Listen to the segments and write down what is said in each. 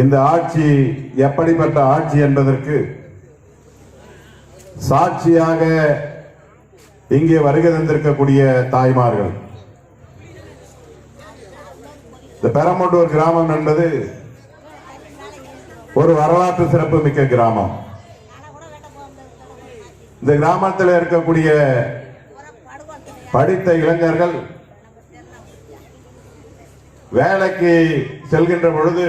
இந்த ஆட்சி எப்படிப்பட்ட ஆட்சி என்பதற்கு சாட்சியாக இங்கே வருகை தந்திருக்கக்கூடிய தாய்மார்கள். இந்த பெரம்பட்டூர் கிராமம் என்பது ஒரு வரலாற்று சிறப்பு மிக்க கிராமம். இந்த கிராமத்தில் இருக்கக்கூடிய படித்த இளைஞர்கள் வேலைக்கு செல்கின்ற பொழுது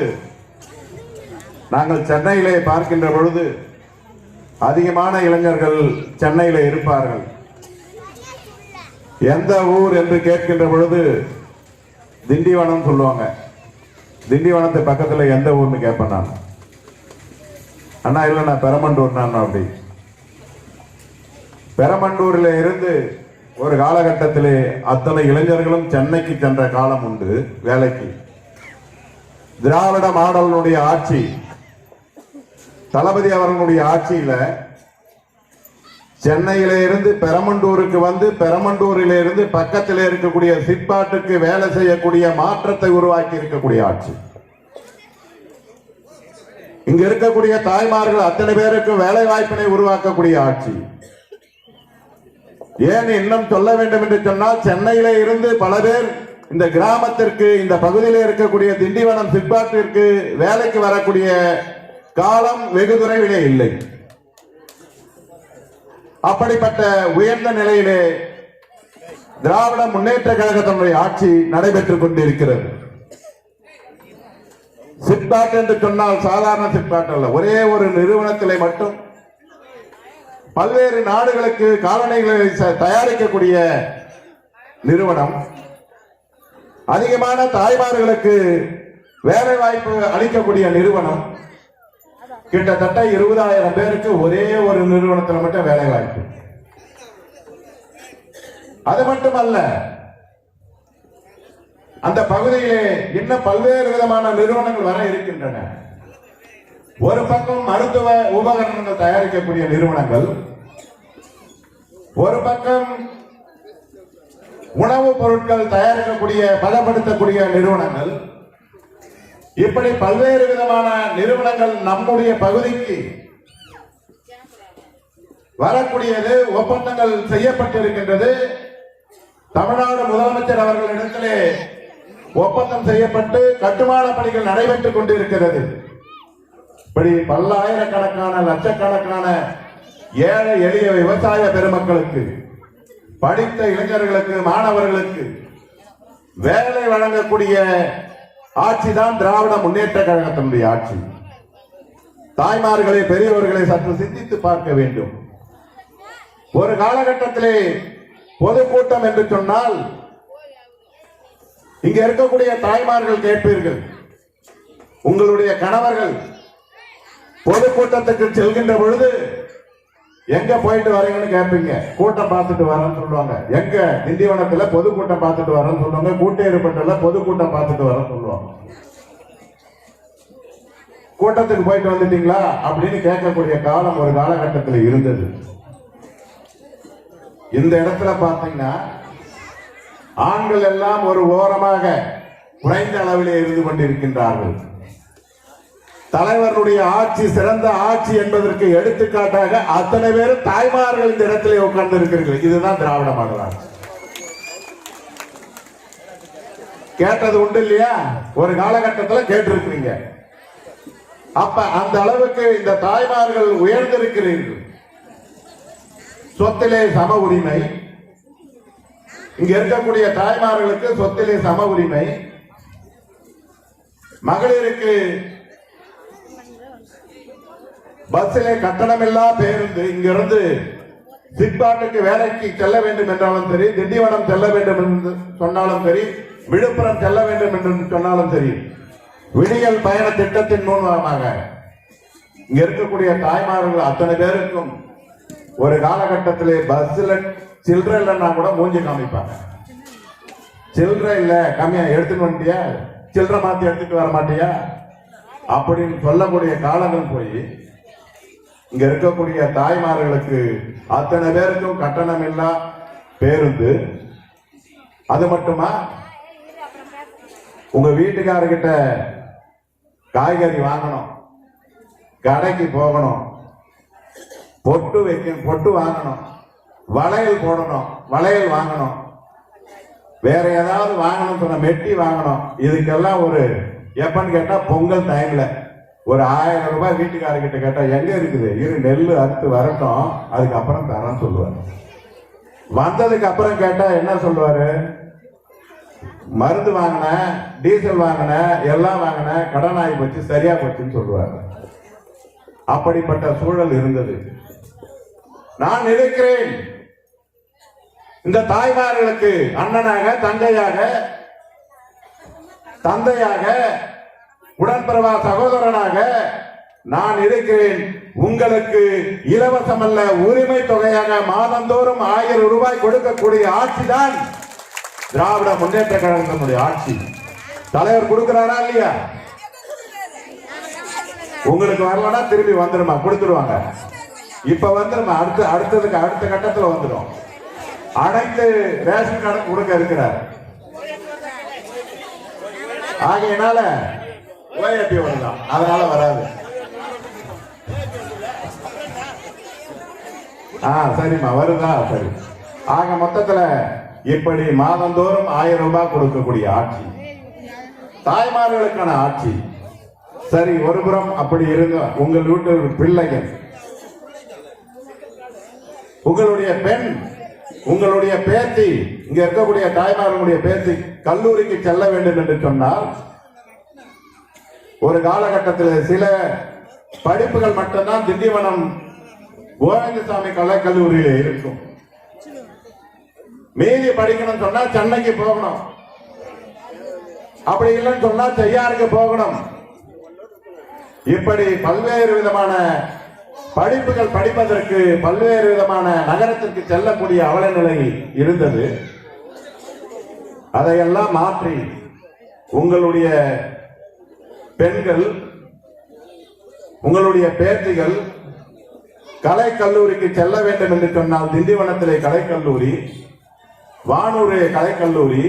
நாங்கள் சென்னையிலே பார்க்கின்ற பொழுது அதிகமான இளைஞர்கள் சென்னையில இருப்பார்கள். எந்த ஊர் என்று கேட்கின்ற பொழுது திண்டிவனம் சொல்லுவாங்க. திண்டிவனத்து பக்கத்தில் எந்த ஊர்னு கேட்பேன் நான். அண்ணா இல்லை நான் பெரமண்டூர் நான் அப்படி. பெரம்பண்டூரில் இருந்து ஒரு காலகட்டத்திலே அத்தனை இளைஞர்களும் சென்னைக்கு சென்ற காலம் உண்டு வேலைக்கு. திராவிட மாடலினுடைய ஆட்சி தளபதி அவர்களுடைய ஆட்சியில சென்னையில இருந்து பெரமண்டூருக்கு வந்து பெரமண்டூரில இருந்து பக்கத்தில் இருக்கக்கூடிய சிப்பாட்டுக்கு வேலை செய்யக்கூடிய மாற்றத்தை உருவாக்கி இருக்கக்கூடிய ஆட்சி. இங்க இருக்கக்கூடிய தாய்மார்கள் அத்தனை பேருக்கு வேலை வாய்ப்பினை உருவாக்கக்கூடிய ஆட்சி. ஏன் இன்னும் சொல்ல வேண்டும் என்று சொன்னால் சென்னையில இருந்து பல பேர் இந்த கிராமத்திற்கு இந்த பகுதியில் இருக்கக்கூடிய திண்டிவனம் சிப்பாட்டிற்கு வேலைக்கு வரக்கூடிய காலம் வெகு தொலைவிலே இல்லை. அப்படிப்பட்ட உயர்ந்த நிலையிலே திராவிட முன்னேற்ற கழகத்தினுடைய ஆட்சி நடைபெற்றுக் கொண்டிருக்கிறது. சிப்காட் என்று சொன்னால் சாதாரண சிப்காட் அல்ல. ஒரே ஒரு நிறுவனத்திலே மட்டும் பல்வேறு நாடுகளுக்கு காலணிகளை ச- தயாரிக்கக்கூடிய நிறுவனம் அதிகமான தாய்மார்களுக்கு வேலை வாய்ப்பு அளிக்கக்கூடிய நிறுவனம் கிட்டத்தட்ட இருபதாயிரம் பேருக்கு ஒரே ஒரு நிறுவனத்தில் மட்டும் வேலை வாய்ப்பு. அது மட்டுமல்ல அந்த பகுதியிலே இன்னும் பல்வேறு விதமான நிறுவனங்கள் வர இருக்கின்றன. ஒரு பக்கம் மருத்துவ உபகரணங்கள் தயாரிக்கக்கூடிய நிறுவனங்கள் ஒரு பக்கம் உணவுப் பொருட்கள் தயாரிக்கக்கூடிய பதப்படுத்தக்கூடிய நிறுவனங்கள் இப்படி பல்வேறு விதமான நிறுவனங்கள் நம்முடைய பகுதிக்கு வரக்கூடியது ஒப்பந்தங்கள் செய்யப்பட்டிருக்கின்றது. தமிழ்நாடு முதலமைச்சர் அவர்களிடத்திலே ஒப்பந்தம் செய்யப்பட்டு கட்டுமான பணிகள் நடைபெற்றுக் கொண்டிருக்கிறது. இப்படி பல்லாயிரக்கணக்கான லட்சக்கணக்கான ஏழை எளிய விவசாய பெருமக்களுக்கு படித்த இளைஞர்களுக்கு மாணவர்களுக்கு வேலை வழங்கக்கூடிய ஆட்சி தான் திராவிட முன்னேற்ற கழகத்தினுடைய ஆட்சி. தாய்மார்களை பெரியவர்களை சற்று சிந்தித்து பார்க்க வேண்டும். ஒரு காலகட்டத்திலே பொதுக்கூட்டம் என்று சொன்னால் இங்க இருக்கக்கூடிய தாய்மார்கள் கேட்பீர்கள். உங்களுடைய கணவர்கள் பொதுக்கூட்டத்துக்கு செல்கின்ற பொழுது எங்க போயிட்டு வரீங்கன்னு கேட்பீங்க கூட்டம் பார்த்துட்டு வரேன்னு சொல்லுவாங்க. எங்க? திண்டிவனத்துல பொதுக்கூட்டம் பார்த்துட்டு வரேன்னு சொல்லுவாங்க. கூட்டேறுபட்டல பொதுக்கூட்டம் பார்த்துட்டு வரேன்னு சொல்லுவாங்க. கூட்டத்துக்கு போயிட்டு வந்துட்டீங்களா? அப்படின்னு கேட்கக்கூடிய காலம் ஒரு காலகட்டத்தில் இருந்தது. இந்த இடத்துல பார்த்தீங்கன்னா ஆண்கள் எல்லாம் ஒரு ஓரமாக குறைந்த அளவிலே இருந்து கொண்டிருக்கின்றார்கள். தலைவருடைய ஆட்சி சிறந்த ஆட்சி என்பதற்கு எடுத்துக்காட்டாக அத்தனை பேரும் தாய்மார்கள் இந்த இடத்திலே உட்கார்ந்து இருக்கிறீர்கள் இதுதான் திராவிட மாடல் கேட்டது உண்டு இல்லையா? ஒரு காலகட்டத்தில் கேட்டிருக்கிறீங்க. அப்ப அந்த அளவுக்கு இந்த தாய்மார்கள் உயர்ந்திருக்கிறீர்கள். சொத்திலே சம உரிமை. இங்க இருக்கக்கூடிய தாய்மார்களுக்கு சொத்திலே சம உரிமை. மகளிருக்கு பஸ்ஸிலே கட்டணமில்லா பேருந்து இங்கிருந்து சிட்பாட்டுக்கு வேலைக்கு செல்ல வேண்டும் என்றாலும் சரி திண்டிவனம் செல்ல வேண்டும் என்று சொன்னாலும் சரி விழுப்புரம் செல்ல வேண்டும் என்று சொன்னாலும் சரி விடியல் பயண திட்டத்தின் மூலமாக இங்க இருக்கக்கூடிய தாய்மார்கள் அத்தனை பேருக்கும் ஒரு காலகட்டத்திலே பஸ்ல சில்லற இல்லைன்னா கூட மூஞ்சி காமிப்பாங்க. சில்லற இல்ல கம்மியா எடுத்துட்டு வந்துட்டியா? சில்லறை மாத்தி எடுத்துட்டு வர மாட்டியா? அப்படின்னு சொல்லக்கூடிய காலங்கள் போய் இங்க இருக்கக்கூடிய தாய்மார்களுக்கு அத்தனை பேருக்கும் கட்டணம் இல்லா பேருந்து. அது மட்டுமா? உங்க வீட்டுக்காரர்கிட்ட காய்கறி வாங்கணும். கடைக்கு போகணும். பொட்டு வைக்க பொட்டு வாங்கணும். வளையல் போடணும். வளையல் வாங்கணும். வேற ஏதாவது வாங்கணும் சொன்ன மெட்டி வாங்கணும். இதுக்கெல்லாம் ஒரு எப்பன்னு கேட்டா பொங்கல் டைம்ல ஒரு ஆயிரம் ரூபாய் வீட்டுக்காரர்கிட்ட கேட்டா எங்க இருக்குது? இரு நெல் அறுத்து வரட்டும். அதுக்கப்புறம் தரேன்னு சொல்லுவாரு. வந்ததுக்கு அப்புறம் கேட்டா என்ன சொல்லுவாரு? மருந்து வாங்கின டீசல் வாங்கினேன் எல்லாம் வாங்கின கடன் ஆகி போச்சு சரியா போச்சுன்னு சொல்லுவார். அப்படிப்பட்ட சூழல் இருந்தது. நான் இருக்கிறேன் இந்த தாய்மார்களுக்கு அண்ணனாக தந்தையாக தந்தையாக உடன்பிறவா சகோதரனாக நான் இருக்கிறேன். உங்களுக்கு இலவசம் அல்ல உரிமை தொகையாக மாதந்தோறும் ஆயிரம் ரூபாய் கொடுக்கக்கூடிய ஆட்சிதான் திராவிட முன்னேற்ற கழகத்தினுடைய ஆட்சி. தலைவர் கொடுக்கிறாரா இல்லையா? உங்களுக்கு வரலன்னா திரும்பி வந்துருமா? கொடுத்துருவாங்க. இப்ப வந்துருமா? அடுத்து அடுத்ததுக்கு அடுத்த கட்டத்துல வந்துடும் அனைத்து ரேஷன் கார்டு கொடுக்க இருக்கிறார். ஆகையினால ஓஏபி வரலாம் அதனால வராது. ஆ சரிம்மா வருதா? சரி. ஆக மொத்தத்துல இப்படி மாதந்தோறும் ஆயிரம் ரூபாய் கொடுக்கக்கூடிய ஆட்சி தாய்மார்களுக்கான ஆட்சி சரி ஒருபுறம் அப்படி இருங்க. உங்கள் வீட்டு பிள்ளைகள் உங்களுடைய பெண் உங்களுடைய பேத்தி இங்க இருக்கக்கூடிய தாய்மார்களுடைய பேத்தி கல்லூரிக்கு செல்ல வேண்டும் என்று சொன்னால் ஒரு காலகட்டத்தில் சில படிப்புகள் மட்டும்தான் திண்டிவனம் கோவிந்தசாமி கலைக்கல்லூரியில இருக்கும். மீதி படிக்கணும் சொன்னா சென்னைக்கு போகணும். அப்படி இல்லைன்னு சொன்னா செய்யாருக்கு போகணும். இப்படி பல்வேறு விதமான படிப்புகள் படிப்பதற்கு பல்வேறு விதமான நகரத்திற்கு செல்லக்கூடிய அவல நிலை இருந்தது. அதையெல்லாம் மாற்றி உங்களுடைய பெண்கள் உங்களுடைய பேத்திகள் கலை கல்லூரிக்கு செல்ல வேண்டும் என்று சொன்னால் திண்டிவனத்திலே கலைக்கல்லூரி வானூரிலே கலைக்கல்லூரி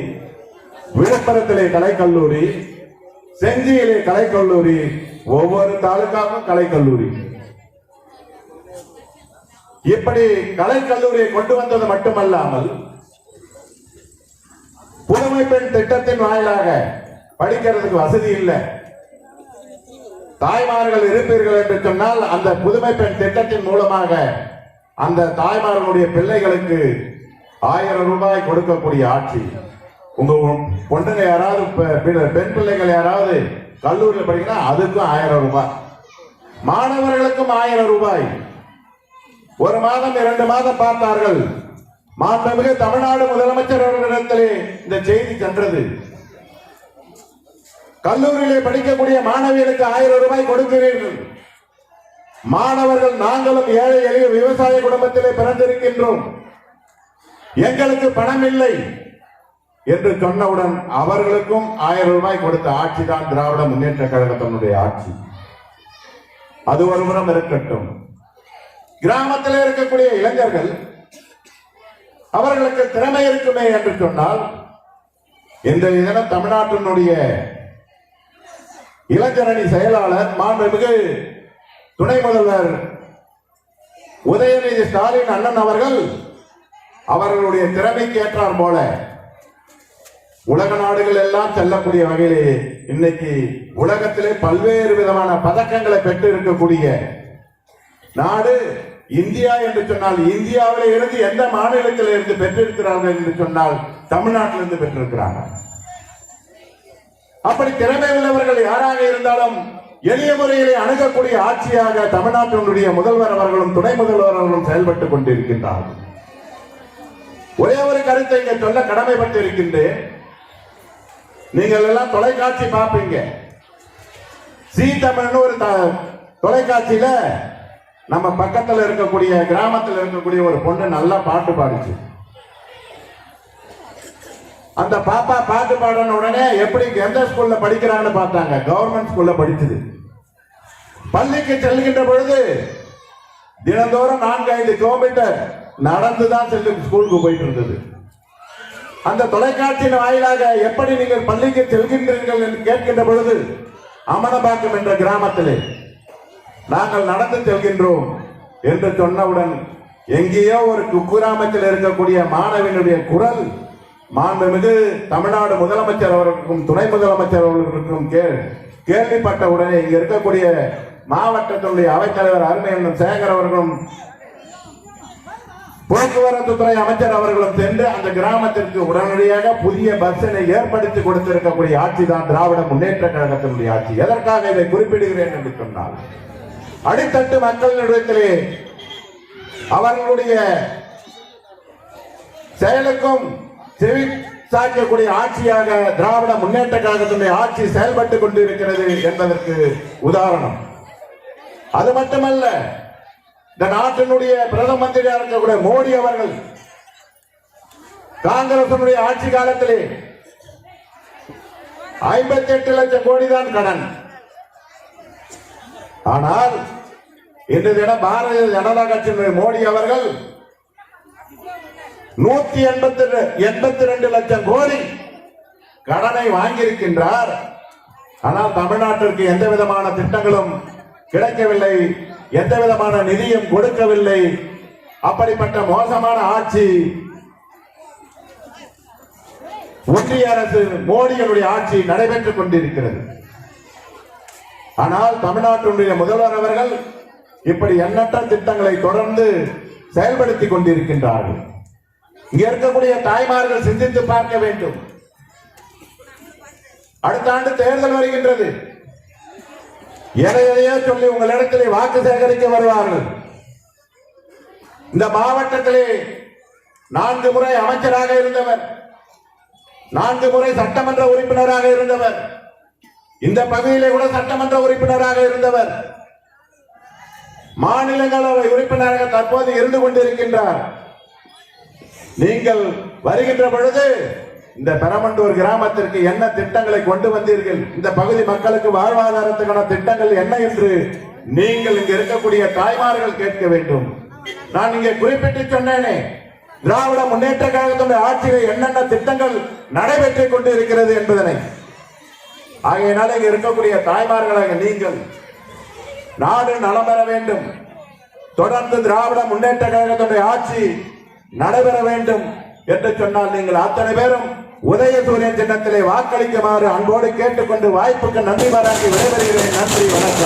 விழுப்புரத்திலே கலைக்கல்லூரி செஞ்சியிலே கலைக்கல்லூரி ஒவ்வொரு தாலுகாவும் கலைக்கல்லூரி. இப்படி கலைக்கல்லூரியை கொண்டு வந்தது மட்டுமல்லாமல் புதுமை பெண் திட்டத்தின் வாயிலாக படிக்கிறதுக்கு வசதி இல்லை. தாய்மார்கள் இருப்பீர்கள் என்று சொன்னால் அந்த புதுமை பெண் திட்டத்தின் மூலமாக அந்த தாய்மார்களுடைய பிள்ளைகளுக்கு ஆயிரம் ரூபாய் கொடுக்கக்கூடிய ஆட்சி. உங்க பொண்ணுங்க யாராவது பெண் பிள்ளைகள் யாராவது கல்லூரியில் படிக்கணும் அதுக்கும் ஆயிரம் ரூபாய். மாணவர்களுக்கும் ஆயிரம் ரூபாய். ஒரு மாதம் இரண்டு மாதம் பார்த்தார்கள். மாண்புமிகு தமிழ்நாடு முதலமைச்சர் அவர்களிடத்திலே இந்த செய்தி சென்றது. கல்லூரியிலே படிக்கக்கூடிய மாணவிகளுக்கு ஆயிரம் ரூபாய் கொடுக்கிறீர்கள். மாணவர்கள் நாங்களும் ஏழை எளிய விவசாய குடும்பத்திலே பிறந்திருக்கின்றோம். எங்களுக்கு பணம் இல்லை என்று சொன்னவுடன் அவர்களுக்கும் ஆயிரம் ரூபாய் கொடுத்த ஆட்சி தான் திராவிட முன்னேற்ற கழகத்தினுடைய ஆட்சி. அது ஒருபுறம் இருக்கட்டும். கிராமத்தில் இருக்கக்கூடிய இளைஞர்கள் அவர்களுக்கு திறமை இருக்குமே என்று சொன்னால் இந்த தினம் தமிழ்நாட்டினுடைய இளைஞரணி செயலாளர் மாண்புமிகு துணை முதல்வர் உதயநிதி ஸ்டாலின் அண்ணன் அவர்கள் அவர்களுடைய திறமைக்கு ஏற்றார் போல உலக நாடுகள் எல்லாம் செல்லக்கூடிய வகையிலே இன்னைக்கு உலகத்திலே பல்வேறு விதமான பதக்கங்களை பெற்று இருக்கக்கூடிய நாடு இந்தியா என்று சொன்னால் இந்தியாவிலே இருந்து எந்த மாநிலத்தில் இருந்து பெற்றிருக்கிறார்கள் என்று சொன்னால் தமிழ்நாட்டிலிருந்து பெற்றிருக்கிறாங்க அப்படி திறமை உள்ளவர்கள் யாராக இருந்தாலும் எளிய முறையிலே அணுகக்கூடிய ஆட்சியாக தமிழ்நாட்டினுடைய முதல்வர் அவர்களும் துணை முதல்வர் அவர்களும் செயல்பட்டுக் கொண்டிருக்கின்றார்கள். ஒரே ஒரு கருத்தை இங்க சொல்ல கடமைப்பட்டு இருக்கின்றேன் நீங்கள் எல்லாம் தொலைக்காட்சி பார்ப்பீங்க. சி தமிழ்னு ஒரு த- தொலைக்காட்சியில நம்ம பக்கத்தில் இருக்கக்கூடிய கிராமத்தில் இருக்கக்கூடிய ஒரு பொண்ணு நல்லா பாட்டு பாடுச்சு. அந்த பாப்பா பாட்டு பாடின உடனே எப்படி எந்த ஸ்கூல்ல படிக்கிறான்னு பார்த்தாங்க. கவர்மெண்ட் ஸ்கூல்ல படிச்சது. பள்ளிக்கு செல்கின்ற பொழுது தினந்தோறும் நான்கு ஐந்து கிலோமீட்டர் நடந்துதான் செல்லும் ஸ்கூலுக்கு போயிட்டு இருந்தது. அந்த தொலைக்காட்சியின் வாயிலாக எப்படி நீங்கள் பள்ளிக்கு செல்கின்றீர்கள் என்று கேட்கின்ற பொழுது அமனபாக்கம் என்ற கிராமத்திலே நாங்கள் நடந்து செல்கின்றோம் என்று சொன்னவுடன் எங்கேயோ ஒரு குக்கிராமத்தில் இருக்கக்கூடிய மாணவனுடைய குரல் மாண்புமிகு தமிழ்நாடு முதலமைச்சர் அவர்களுக்கும் துணை முதலமைச்சர் அவர்களுக்கும் கேள்விப்பட்ட உடனே இங்க இருக்கக்கூடிய மாவட்டத்தினுடைய அவைத்தலைவர் அருமையண்ணன் சேகர் அவர்களும் போக்குவரத்து துறை அமைச்சர் அவர்களும் சென்று அந்த கிராமத்திற்கு உடனடியாக புதிய பஸ்ஸினை ஏற்படுத்தி கொடுத்திருக்கக்கூடிய ஆட்சி தான் திராவிட முன்னேற்ற கழகத்தினுடைய ஆட்சி. எதற்காக இதை குறிப்பிடுகிறேன் என்று சொன்னால் அடித்தட்டு மக்களிடத்திலே அவர்களுடைய செயலுக்கும் செவி சாய்க்கக்கூடிய ஆட்சியாக திராவிட முன்னேற்ற கழகத்தினுடைய ஆட்சி செயல்பட்டுக் கொண்டிருக்கிறது என்பதற்கு உதாரணம். அது மட்டுமல்ல இந்த நாட்டினுடைய பிரதம மந்திரியாக இருக்கக்கூடிய மோடி அவர்கள் காங்கிரசனுடைய ஆட்சி காலத்திலே ஐம்பத்தி எட்டு லட்சம் கோடி தான் கடன். ஆனால் இன்று தினம் பாரதிய ஜனதா கட்சியினுடைய மோடி அவர்கள் நூத்தி எண்பத்தி எண்பத்தி ரெண்டு லட்சம் கோடி கடனை வாங்கியிருக்கின்றார். ஆனால் தமிழ்நாட்டிற்கு எந்த விதமான திட்டங்களும் கிடைக்கவில்லை. எந்த விதமான நிதியும் கொடுக்கவில்லை. அப்படிப்பட்ட மோசமான ஆட்சி ஒன்றிய அரசு மோடியினுடைய ஆட்சி நடைபெற்றுக் கொண்டிருக்கிறது. ஆனால் தமிழ்நாட்டினுடைய முதல்வர் அவர்கள் இப்படி எண்ணற்ற திட்டங்களை தொடர்ந்து செயல்படுத்திக் கொண்டிருக்கின்றார்கள். இங்க இருக்கக்கூடிய தாய்மார்கள் சிந்தித்து பார்க்க வேண்டும். அடுத்த ஆண்டு தேர்தல் வருகின்றது. எதை எதையோ சொல்லி உங்களிடத்திலே வாக்கு சேகரிக்க வருவார்கள். இந்த மாவட்டத்திலே நான்கு முறை அமைச்சராக இருந்தவர் நான்கு முறை சட்டமன்ற உறுப்பினராக இருந்தவர் இந்த பகுதியிலே கூட சட்டமன்ற உறுப்பினராக இருந்தவர். மாநிலங்களவை உறுப்பினராக தற்போது இருந்து கொண்டிருக்கின்றார். நீங்கள் வருகின்ற பொழுது இந்த பெரமண்டூர் கிராமத்திற்கு என்ன திட்டங்களை கொண்டு வந்தீர்கள்? இந்த பகுதி மக்களுக்கு வாழ்வாதாரத்துக்கான திட்டங்கள் என்ன என்று நீங்கள் இங்க இருக்கக்கூடிய தாய்மார்கள் கேட்க வேண்டும். நான் இங்கே குறிப்பிட்டு சொன்னேனே திராவிட முன்னேற்ற கழகத்தினுடைய ஆட்சியில் என்னென்ன திட்டங்கள் நடைபெற்றுக் கொண்டு இருக்கிறது என்பதனை. ஆகையினால இங்க இருக்கக்கூடிய தாய்மார்களாக நீங்கள் நாடு நலம் பெற வேண்டும். தொடர்ந்து திராவிட முன்னேற்ற கழகத்துடைய ஆட்சி நடைபெற வேண்டும் என்று சொன்னால் நீங்கள் அத்தனை பேரும் உதயசூரியன் சின்னத்திலே வாக்களிக்குமாறு அன்போடு கேட்டுக்கொண்டு வாய்ப்புக்கு நன்றி பாராட்டி விடைபெறுகிறேன். நன்றி வணக்கம்.